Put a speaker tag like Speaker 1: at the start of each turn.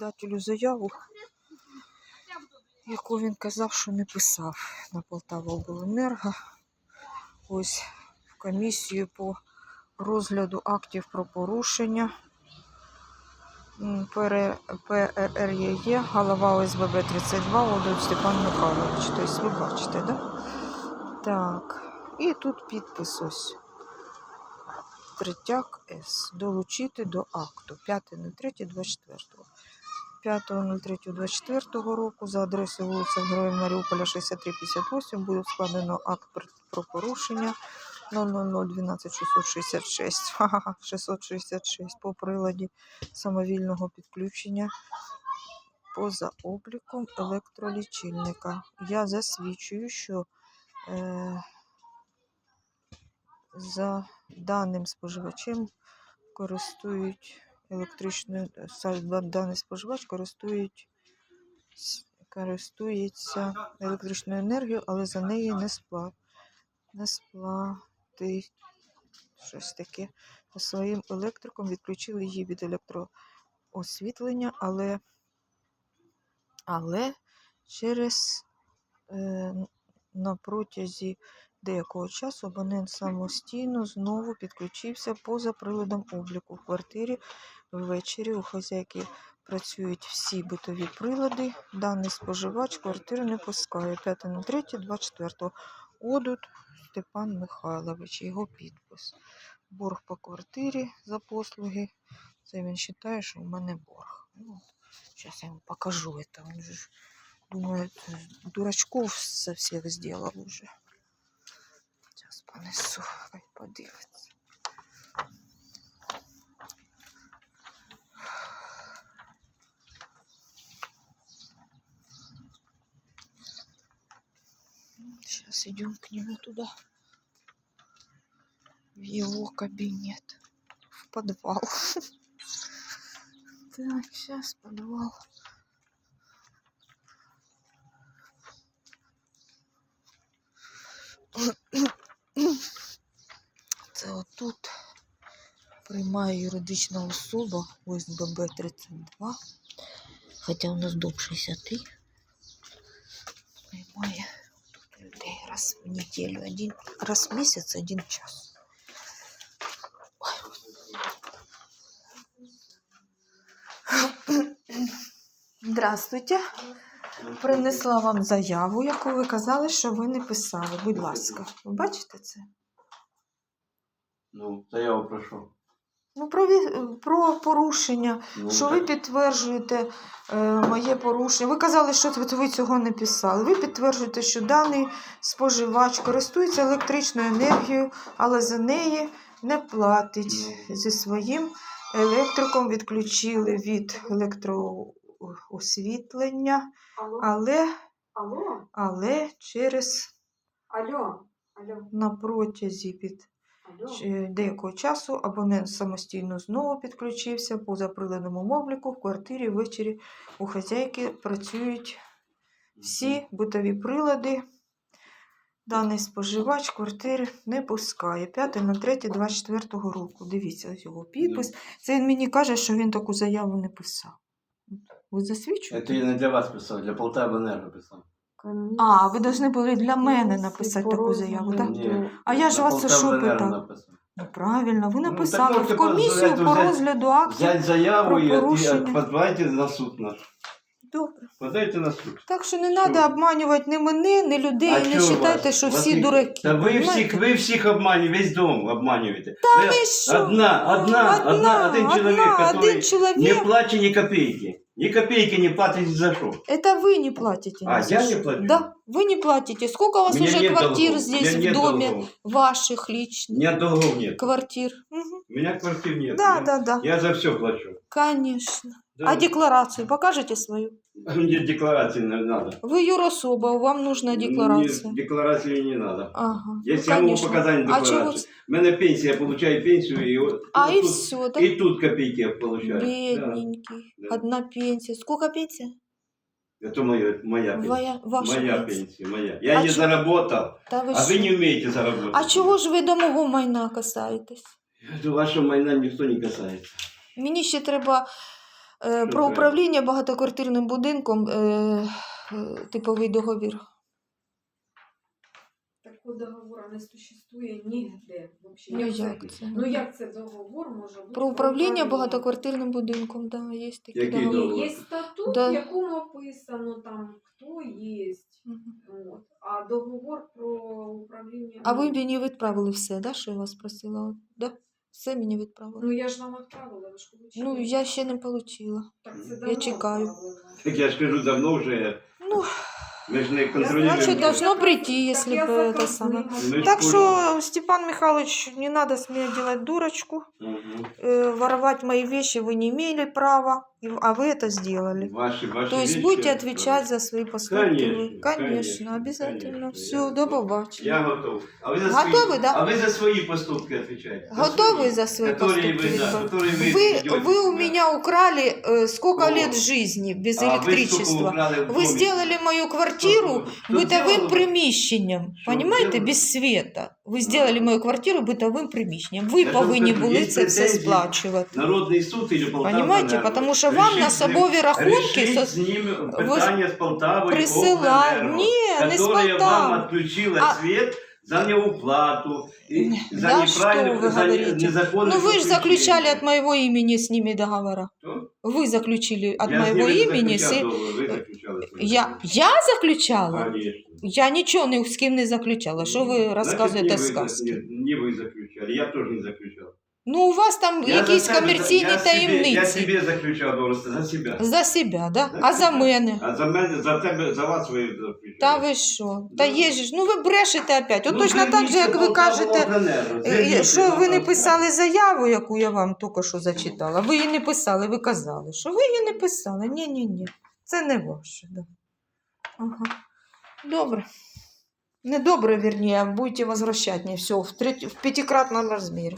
Speaker 1: председателю заяву, яку він казав, що не писав на Полтава обленерго. Ось в комісію по розгляду актів про порушення. ПРЄ, голова ОСББ 32, Володимир Степан Михайлович. Тобто ви бачите, да? Так. І тут підпис ось. Третяк С. Долучити до акту 5.03.24. 5.03.24 року за адресою вулиця Героїв Маріуполя 6358 буде складено акт про- порушення 00012 666 Ха-ха-ха, 666 по приладі самовільного підключення поза обліком електролічильника. Я засвідчую, що е, за даним споживачем користують електричною са- даний споживач користують користується електричною енергією, але за неї не сплат не сплатить щось таке. Своїм електриком відключили її від електроосвітлення, але, але через е, на протязі деякого часу абонент самостійно знову підключився поза приладом обліку в квартирі ввечері. У хазяйки працюють всі битові прилади. Даний споживач квартиру не пускає. 5 на 3, 24. Одут Степан Михайлович, його підпис. Борг по квартирі за послуги. Це він вважає, що в мене борг. Ну, зараз я вам покажу это. Он же ж, думаю, дурачков со всіх зробив уже. Зараз понесу, хай подивиться. Сейчас идем к нему туда, в его кабинет, в подвал. Так, сейчас подвал. Це отут приймає юридична особа ОСББ 32, хоча у нас дом 60. Приймає раз в неділю, один, раз в місяць, один час. Здравствуйте. Принесла вам заяву, яку ви казали, що ви не писали. Будь ласка, ви бачите це?
Speaker 2: Ну, заяву про що?
Speaker 1: Ну, про, про порушення,
Speaker 2: Ну,
Speaker 1: що ви підтверджуєте е, моє порушення. Ви казали, що ви цього не писали. Ви підтверджуєте, що даний споживач користується електричною енергією, але за неї не платить.
Speaker 2: Ну.
Speaker 1: Зі своїм електриком відключили від електроосвітлення, але, але через
Speaker 3: алло, алло,
Speaker 1: на протязі під деякого часу абонент самостійно знову підключився поза приладом обліку в квартирі ввечері у хазяйки працюють всі битові прилади. Даний споживач квартири не пускає. 5 на 3 24 року. Дивіться, його підпис. Це він мені каже, що він таку заяву не писав. Ви засвідчуєте?
Speaker 2: Це я не для вас писав, для Полтави Енерго писав.
Speaker 1: А, ви повинні були для мене написати таку заяву, так?
Speaker 2: Ні.
Speaker 1: А я ж вас це що питав? Ну, правильно, ви
Speaker 2: Ну, так
Speaker 1: написали в комісію по розгляду актів.
Speaker 2: Взять заяву
Speaker 1: про
Speaker 2: і, і
Speaker 1: порушення.
Speaker 2: подавайте на суд наш.
Speaker 1: Добре.
Speaker 2: Подайте на суд.
Speaker 1: Так що не треба обманювати ні мене, ні людей, і не
Speaker 2: чого
Speaker 1: вважайте,
Speaker 2: вас?
Speaker 1: що
Speaker 2: Вас
Speaker 1: всі
Speaker 2: ні-
Speaker 1: дураки.
Speaker 2: Та ви всіх, ви всіх обманюєте, весь дом обманюєте.
Speaker 1: Та
Speaker 2: Ви
Speaker 1: ви що?
Speaker 2: Одна, одна, одна, один человек,
Speaker 1: одна, один чоловік.
Speaker 2: не платит ни копейки. Ни копейки не платит ни за что.
Speaker 1: Это вы не платите.
Speaker 2: А,
Speaker 1: ни за
Speaker 2: я
Speaker 1: что.
Speaker 2: не плачу?
Speaker 1: Да, вы не платите. Сколько у вас
Speaker 2: У меня
Speaker 1: уже
Speaker 2: нет
Speaker 1: квартир
Speaker 2: долгов.
Speaker 1: здесь
Speaker 2: У меня
Speaker 1: в
Speaker 2: нет
Speaker 1: доме
Speaker 2: долгов.
Speaker 1: ваших личных?
Speaker 2: У меня долгов нет.
Speaker 1: Квартир. Мгм.
Speaker 2: У меня квартир нет.
Speaker 1: Да,
Speaker 2: я,
Speaker 1: да, да.
Speaker 2: я за все плачу.
Speaker 1: Конечно.
Speaker 2: Да.
Speaker 1: А декларацию покажете свою?
Speaker 2: Мне декларации не надо.
Speaker 1: Вы юрособа, вам нужна декларация.
Speaker 2: Мне декларации не надо.
Speaker 1: Ага. ну,
Speaker 2: Если я могу
Speaker 1: конечно.
Speaker 2: показать
Speaker 1: А
Speaker 2: декларацию.
Speaker 1: чего?
Speaker 2: У меня пенсия, я получаю пенсию, и, вот-
Speaker 1: А
Speaker 2: вот
Speaker 1: и
Speaker 2: тут,
Speaker 1: все, да?
Speaker 2: и тут копейки я получаю.
Speaker 1: Бедненький.
Speaker 2: Да.
Speaker 1: Одна пенсия. Сколько пенсия?
Speaker 2: Да. Это моя, моя пенсия.
Speaker 1: Моя, ваша
Speaker 2: моя
Speaker 1: пенсия.
Speaker 2: пенсия, моя. Я
Speaker 1: А
Speaker 2: не
Speaker 1: чё-
Speaker 2: заработал,
Speaker 1: Та ви
Speaker 2: а
Speaker 1: що?
Speaker 2: вы не умеете заработать.
Speaker 1: А чого ж ви до мого майна касаєтесь?
Speaker 2: Это Вашего майна никто не касается.
Speaker 1: Мені ще треба Е, про управління багатоквартирним будинком е, е, типовий договір.
Speaker 3: Такого договору не существує ніде.
Speaker 1: Ну,
Speaker 3: Як це- Ну як це договор може бути?
Speaker 1: Про управління багатоквартирним будинком, да, є такий
Speaker 2: Який
Speaker 1: договір.
Speaker 2: договор?
Speaker 3: Є статут,
Speaker 1: Да.
Speaker 3: в якому описано там, хто є. От. А договор про управління.
Speaker 1: А ви мені відправили все, да, що я вас просила? Да? Все мені відправили.
Speaker 3: Ну я ж вам відправила, ви ж получили.
Speaker 1: Ну, я ще не отримала.
Speaker 3: Так, це
Speaker 1: я
Speaker 3: давно
Speaker 1: чекаю.
Speaker 3: відправила.
Speaker 2: Так я ж кажу, давно вже.
Speaker 1: Ну,
Speaker 2: Ми ж не контролюємо.
Speaker 1: Значит,
Speaker 3: Я
Speaker 1: должно
Speaker 3: заказ-
Speaker 1: прийти,
Speaker 3: так
Speaker 1: если
Speaker 3: я
Speaker 1: бы это
Speaker 3: заказала.
Speaker 1: самое.
Speaker 2: Ми ж
Speaker 1: Так
Speaker 2: поняли.
Speaker 1: что, Степан Михайлович, не надо с меня делать дурочку.
Speaker 2: Мгм.
Speaker 1: Э, воровать мои вещи вы не имели права, и- а вы это сделали.
Speaker 2: Ваші, ваші
Speaker 1: То есть
Speaker 2: вещи,
Speaker 1: будете
Speaker 2: это-
Speaker 1: отвечать за свои поступки.
Speaker 2: Конечно,
Speaker 1: вы. конечно,
Speaker 2: конечно,
Speaker 1: обязательно.
Speaker 2: конечно.
Speaker 1: Все,
Speaker 2: Я
Speaker 1: до
Speaker 2: готов.
Speaker 1: побачення.
Speaker 2: Я готов. А ви за
Speaker 1: Готові,
Speaker 2: свої,
Speaker 1: да?
Speaker 2: А ви за свої поступки відповідаєте?
Speaker 1: Готовы за свои
Speaker 2: Которые
Speaker 1: поступки?
Speaker 2: вы, да,
Speaker 1: ребят?
Speaker 2: которые вы
Speaker 1: Вы,
Speaker 2: ведете
Speaker 1: вы у
Speaker 2: себя.
Speaker 1: меня украли э, сколько
Speaker 2: О.
Speaker 1: лет жизни без
Speaker 2: А ви скільки
Speaker 1: электричества.
Speaker 2: украли в
Speaker 1: Вы
Speaker 2: домі?
Speaker 1: сделали мою квартиру
Speaker 2: Что- что
Speaker 1: бытовым
Speaker 2: делали?
Speaker 1: приміщенням.
Speaker 2: Що
Speaker 1: Понимаете,
Speaker 2: делали?
Speaker 1: без света. Ви сделали мою квартиру бытовым приміщенням. Ви
Speaker 2: Я ж вам
Speaker 1: повинні
Speaker 2: кажу,
Speaker 1: були
Speaker 2: є
Speaker 1: це все
Speaker 2: претензії.
Speaker 1: сплачувати.
Speaker 2: Народний суд или Полтава.
Speaker 1: Понимаете,
Speaker 2: Енерго.
Speaker 1: потому що вам
Speaker 2: Решіть
Speaker 1: на
Speaker 2: з ним-
Speaker 1: собові рахунки
Speaker 2: решіть
Speaker 1: со-
Speaker 2: з ним питання з Полтавою
Speaker 1: присила.
Speaker 2: Обленерго,
Speaker 1: Ні, не з
Speaker 2: которая вам
Speaker 1: Полтави.
Speaker 2: отключила
Speaker 1: А-
Speaker 2: свет за неуплату, и за
Speaker 1: Да что
Speaker 2: неправильно,
Speaker 1: вы
Speaker 2: за не-
Speaker 1: говорите?
Speaker 2: незаконное
Speaker 1: Ну вы же заключали
Speaker 2: подключение.
Speaker 1: от моего имени с ними договора.
Speaker 2: Что?
Speaker 1: Вы заключили от
Speaker 2: Я с
Speaker 1: моего
Speaker 2: ними не
Speaker 1: имени. с-
Speaker 2: заключал договор, вы заключали с ними
Speaker 1: Я,
Speaker 2: договор.
Speaker 1: я заключала?
Speaker 2: Конечно.
Speaker 1: Я нічого ні з ким не заключала. Що ви
Speaker 2: Значит,
Speaker 1: розказуєте
Speaker 2: не вы-
Speaker 1: сказки?
Speaker 2: Не, не вы заключали, я тоже не заключал.
Speaker 1: Ну, у вас там
Speaker 2: Я
Speaker 1: якісь
Speaker 2: себе-
Speaker 1: комерційні
Speaker 2: я себе- Я себе заключав договор, за себя.
Speaker 1: За себе, да?
Speaker 2: За
Speaker 1: А за мене?
Speaker 2: А за мене, за тебе, за вас ви заключали.
Speaker 1: Та ви що? Та є ж, ну ви брешете опять. От
Speaker 2: Ну,
Speaker 1: точно так же, як ви кажете,
Speaker 2: Полтавобленерго,
Speaker 1: е, що ви не писали заяву, яку я вам тільки що зачитала. Ви її не писали, ви казали, що ви її не писали. Ні, ні, ні. Це не ваше. Да. Ага. Добре. Не добре, вірніше, будете возвращать мне все в, треть... в пятикратном размере.